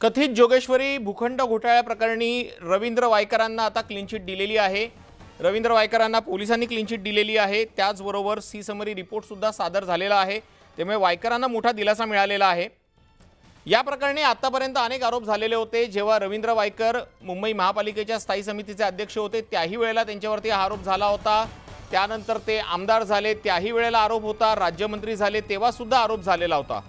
कथित जोगेश्वरी भूखंड घोटाळ्याप्रकरणी रवींद्र वायकरांना आता क्लीनचिट दिलेली आहे. रवींद्र वायकरांना पोलिसांनी क्लीनचिट दिलेली आहे. त्याचबरोबर सी समरी रिपोर्टसुद्धा सादर झालेला आहे. त्यामुळे वायकरांना मोठा दिलासा मिळालेला आहे. या प्रकरणी आत्तापर्यंत अनेक आरोप झालेले होते. जेव्हा रवींद्र वायकर मुंबई महापालिकेच्या स्थायी समितीचे अध्यक्ष होते त्याही वेळेला त्यांच्यावरती हा आरोप झाला होता. त्यानंतर ते आमदार झाले त्याही वेळेला आरोप होता. राज्यमंत्री झाले तेव्हासुद्धा आरोप झालेला होता.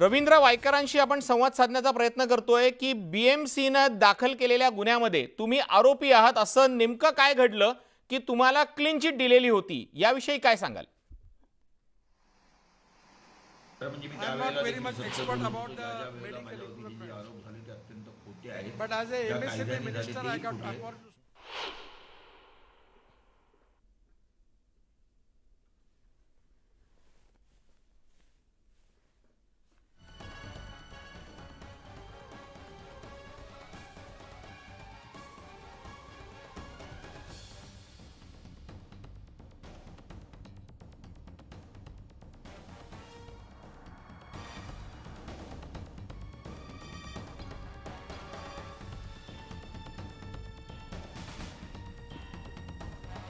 रवींद्र वायकरांशी आपण संवाद साधण्याचा प्रयत्न करतोय की बीएमसीनं दाखल केलेल्या गुन्ह्यामध्ये तुम्ही आरोपी आहात. असं नेमकं काय घडलं की तुम्हाला क्लीन चिट दिलेली होती? याविषयी काय सांगाल? तर म्हणजे मी I'm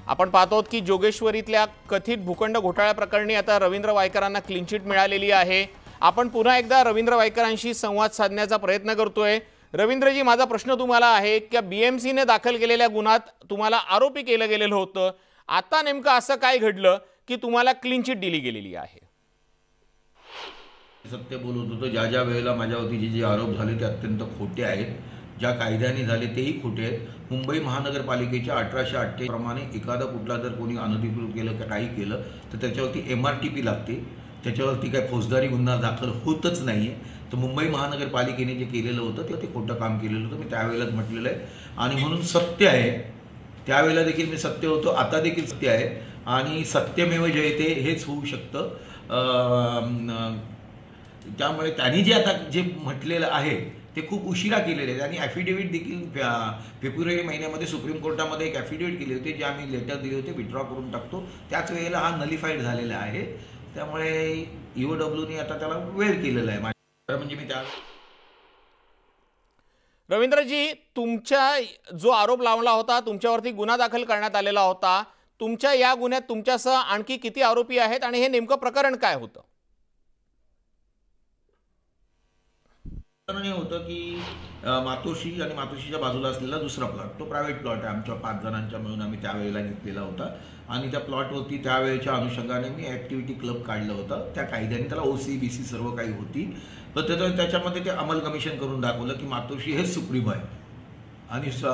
आपण पाहतो की जोगेश्वरीतल्या कथित भूखंड घोटाळ्या प्रकरणी आता रवींद्र वायकरांना क्लीनचिट मिळालेली आहे. आपण पुन्हा एकदा रवींद्र वायकरांशी संवाद साधण्याचा प्रयत्न करतोय. रवींद्रजी माझा प्रश्न तुम्हाला आहे की बीएमसीने दाखल केलेल्या गुन्ह्यात तुम्हाला आरोपी केलं गेलेलं होतं. आता नेमकं असं काय घडलं की तुम्हाला क्लीनचिट दिली गेलेली आहे? सत्य बोलत होतो. ज्या ज्या वेळेला माझ्यावरती जे जे आरोप झाले ते अत्यंत खोटे आहेत. ज्या कायद्याने झाले तेही खोटे आहेत. मुंबई महानगरपालिकेच्या अठराशे अठ्ठे प्रमाणे एखादा कुठला जर कोणी अनधिकृत केलं का काही केलं तर त्याच्यावरती एम आर टी पी लागते. त्याच्यावरती काय फौजदारी गुन्हा दाखल होतच नाही आहे तर मुंबई महानगरपालिकेने जे केलेलं होतं ते ते खोटं काम केलेलं होतं. मी त्यावेळेलाच म्हटलेलं आहे. आणि म्हणून सत्य आहे. त्यावेळेला देखील मी सत्य होतो. आता देखील सत्य आहे. आणि सत्यमेव जयते हेच होऊ शकतं. त्यामुळे त्यांनी जे आता जे म्हटलेलं आहे ते खूप उशिरा केलेले आहेत. आणि ॲफिडेव्हिट देखील फेब्रुवारी महिन्यामध्ये सुप्रीम कोर्टामध्ये एक ॲफिडेव्हिट केली होती जे आम्ही लेटर दिले होते विड्रॉ करून टाकतो. त्याच वेळेला हा नलिफाईड झालेला आहे. त्यामुळे इओ डब्ल्यूने आता त्याला वेळ केलेला आहे. माझ्या म्हणजे मी त्या रवींद्रजी तुमच्या जो आरोप लावला होता तुमच्यावरती गुन्हा दाखल करण्यात आलेला होता तुमच्या या गुन्ह्यात तुमच्यासह आणखी किती आरोपी आहेत आणि हे नेमकं प्रकरण काय होतं? कारण हे होतं की मातोशी मातोश्री आणि मातोशीच्या बाजूला असलेला दुसरा प्लॉट तो प्रायव्हेट प्लॉट आहे. आमच्या पाच जणांच्या मिळून आम्ही त्यावेळेला घेतलेला होता. आणि त्या प्लॉटवरती त्यावेळेच्या अनुषंगाने मी ॲक्टिव्हिटी क्लब काढलं होतं. त्या कायद्याने त्याला ओ सी बी सी सर्व काही होती. तर त्याचं त्याच्यामध्ये ते अंमल कमिशन करून दाखवलं की मातोश्री हेच सुप्रीम आहे. आणि स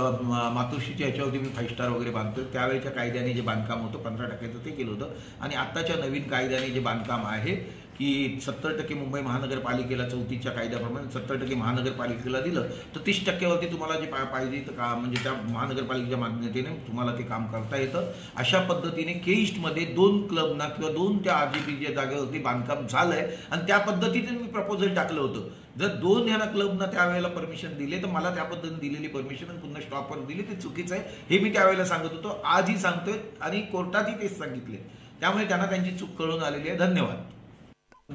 मातोश्रीच्या याच्यावरती मी फाईव्ह स्टार वगैरे बांधतो त्यावेळेच्या कायद्याने जे बांधकाम होतं पंधरा टक्क्याचं ते केलं होतं. आणि आत्ताच्या नवीन कायद्याने जे बांधकाम आहे की सत्तर टक्के मुंबई महानगरपालिकेला चौथीच्या कायद्याप्रमाणे सत्तर टक्के महानगरपालिकेला दिलं तर तीस टक्क्यावरती तुम्हाला जे पा- पाहिजे तर का म्हणजे त्या महानगरपालिकेच्या मान्यतेने तुम्हाला ते काम करता येतं. अशा पद्धतीने के ईस्टमध्ये दोन क्लबना किंवा दोन त्या आर जी पीच्या जागेवरती बांधकाम झालं आहे आणि त्या पद्धतीने मी प्रपोजल टाकलं होतं. जर दोन ह्याला क्लबना त्यावेळेला परमिशन दिले तर मला त्या पद्धतीने दिलेली परमिशन आणि पुन्हा स्टॉपवर दिली ते चुकीचं आहे. हे मी त्यावेळेला सांगत होतो. आजही सांगतोय आणि कोर्टातही तेच सांगितले त्यामुळे त्यांना त्यांची चूक कळून आलेली आहे. धन्यवाद.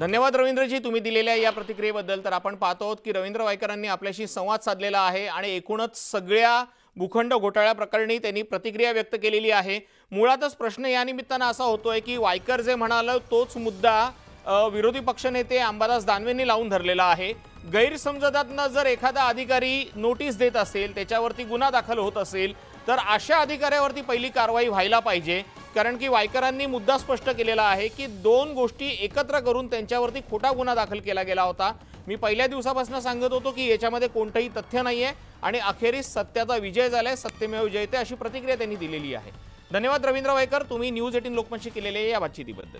धन्यवाद रवींद्रजी तुम्ही दिलेल्या या प्रतिक्रियेबद्दल. तर आपण पाहतो आहोत की रवींद्र वायकरांनी आपल्याशी संवाद साधलेला आहे आणि एकूणच सगळ्या भूखंड घोटाळ्या प्रकरणी त्यांनी प्रतिक्रिया व्यक्त केलेली आहे. मुळातच प्रश्न या निमित्तानं असा होतोय की वायकर जे म्हणालं तोच मुद्दा विरोधी पक्षनेते अंबादास दानवेंनी लावून धरलेला आहे. गैरसमजतातनं जर एखादा अधिकारी नोटीस देत असेल त्याच्यावरती गुन्हा दाखल होत असेल तर अशा अधिकाऱ्यावरती पहिली कारवाई व्हायला पाहिजे. कारण की वायकरांनी मुद्दा स्पष्ट केलेला आहे की दोन गोष्टी एकत्र करून त्यांच्यावरती खोटा गुन्हा दाखल केला गेला होता. मी पहिल्या दिवसापासून सांगत होतो की याच्यामध्ये कोणतंही तथ्य नाही आहे आणि अखेरीस सत्याचा विजय झालाय सत्यमेव जयते अशी प्रतिक्रिया त्यांनी दिलेली आहे. धन्यवाद रवींद्र वायकर तुम्ही न्यूज एटीन लोकमतशी केलेल्या या बातचितीबद्दल.